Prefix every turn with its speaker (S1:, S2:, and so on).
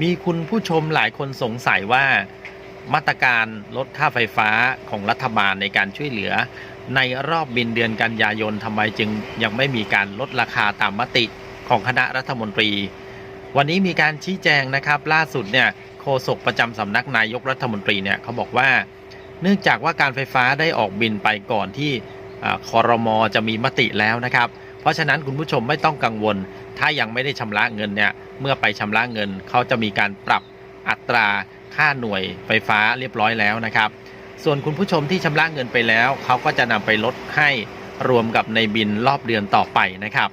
S1: มีคุณผู้ชมหลายคนสงสัยว่ามาตรการลดค่าไฟฟ้าของรัฐบาลในการช่วยเหลือ ในรอบบินเดือนกันยายนทำไมจึงยังไม่มีการลดราคาตามมติของคณะรัฐมนตรี วันนี้มีการชี้แจงนะครับ ล่าสุดเนี่ยโฆษกประจำสำนักนายกรัฐมนตรีเนี่ยเขาบอกว่า เนื่องจากว่าการไฟฟ้าได้ออกบินไปก่อนที่อ่าคอรมอจะมีมติแล้วนะครับ เพราะฉะนั้นคุณผู้ชมไม่ต้องกังวล ถ้ายังไม่ได้ชำระเงินเนี่ย เมื่อไปชำระเงินเขาจะมีการปรับอัตราค่าหน่วยไฟฟ้าเรียบร้อยแล้วนะครับ ส่วนคุณผู้ชมที่ชำระเงินไปแล้วเขาก็จะนำไปลดให้รวมกับในบินรอบเดือนต่อไปนะครับ